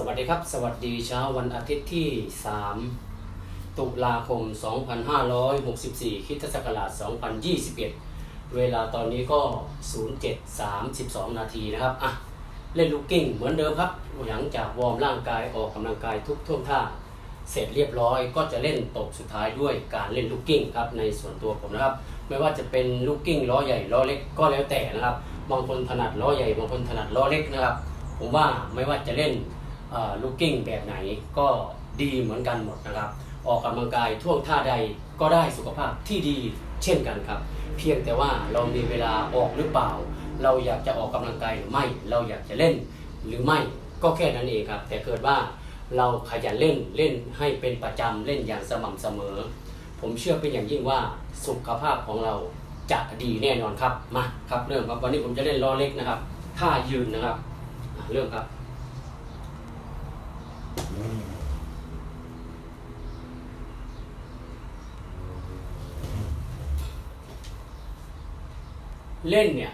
สวัสดีครับ สวัสดีเช้าวันอาทิตย์ที่ 3 ตุลาคม 2564คริสตศักราช 2021 เวลาตอนนี้ก็ 0732 นาทีนะครับ อะ เล่นลูกกิ้งเหมือนเดิมครับ หลังจากวอร์มร่างกายออกกำลังกายทุกท่วงท่า เสร็จเรียบร้อยก็จะเล่นตบสุดท้ายด้วยการเล่นลูกกิ้งครับ ในส่วนตัวผมนะครับ ไม่ว่าจะเป็นลูกกิ้งล้อใหญ่ล้อเล็กก็แล้วแต่นะครับ บางคนถนัดล้อใหญ่ บางคนถนัดล้อเล็กนะครับ ผมว่าไม่ว่าจะเล่น ลูกกิ้งแบบไหนก็ดีเหมือนกันหมดนะครับ ออกกำลังกายท่วงท่าใดก็ได้สุขภาพที่ดีเช่นกันครับ เพียงแต่ว่าเรามีเวลาออกหรือเปล่า เราอยากจะออกกำลังกายหรือไม่ เราอยากจะเล่นหรือไม่ก็แค่นั้นเองครับ แต่เกิดว่าเราขยันเล่นเล่นให้เป็นประจำเล่นอย่างสม่ำเสมอ ผมเชื่อเป็นอย่างยิ่งว่าสุขภาพของเราจะดีแน่นอนครับมาครับเริ่มครับวันนี้ผมจะเล่นล้อเล็กนะครับท่ายืนนะครับเริ่มครับ เล่นเนี่ย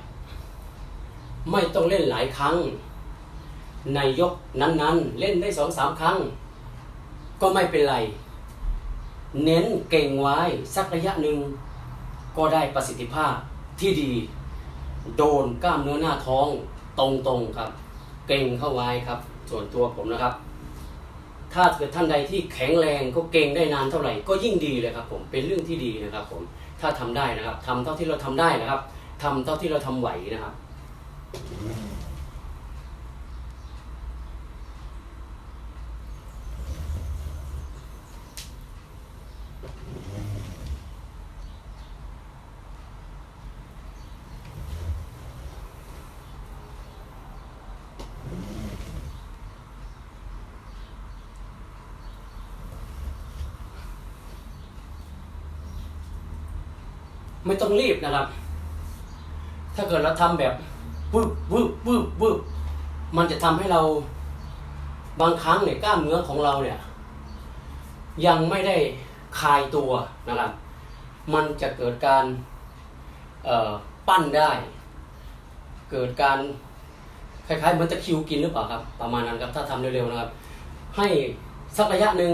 ไม่ต้องเล่นหลายครั้ง ในยกนั้นๆ เล่นได้สองสามครั้ง ก็ไม่เป็นไร เน้นเก่งไว้สักระยะหนึ่ง ก็ได้ประสิทธิภาพที่ดี โดนกล้ามเนื้อหน้าท้องตรงๆครับ เก่งเข้าไว้ครับ ส่วนตัวผมนะครับ ถ้าเกิดท่านใดที่แข็งแรงก็เก่งได้นานเท่าไหร่ก็ยิ่งดีเลยครับผมเป็นเรื่องที่ดีนะครับผมถ้าทำได้นะครับทำเท่าที่เราทำได้นะครับทำเท่าที่เราทำไหวนะครับ ไม่ต้องรีบนะครับ ถ้าเกิดเราทำแบบวึบวึบวึบวึบมันจะทำให้เราบางครั้งเนี่ยกล้ามเนื้อของเราเนี่ย ยังไม่ได้คลายตัวนะครับ มันจะเกิดการปั้นได้ เกิดการคล้ายๆมือนตะคิวกินหรือเปล่าครับ ประมาณนั้นครับถ้าทำเร็วๆนะครับ ให้สักระยะหนึ่ง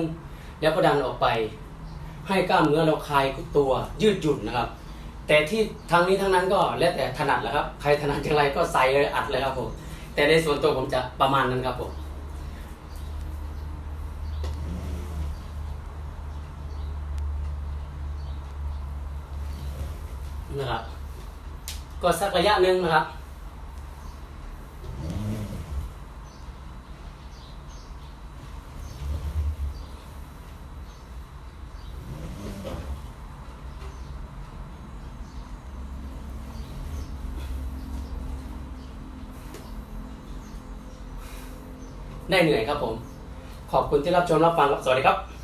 แล้วก็ดันออกไป ให้กล้ามเนื้อเราคลายตัวยืดหยุ่นนะครับ แต่ที่ทางนี้ทั้งนั้นก็แล้วแต่ถนัดแหล้วครับ ใครถนัดอย่างไรก็ใส่เลยอัดเลยครับผม แต่ในส่วนตัวผมจะประมาณนั้นครับผมนะครับ ก็สักระยะหนึ่งนะครับ ได้เหนื่อยครับผม ขอบคุณที่รับชมรับฟังครับ สวัสดีครับ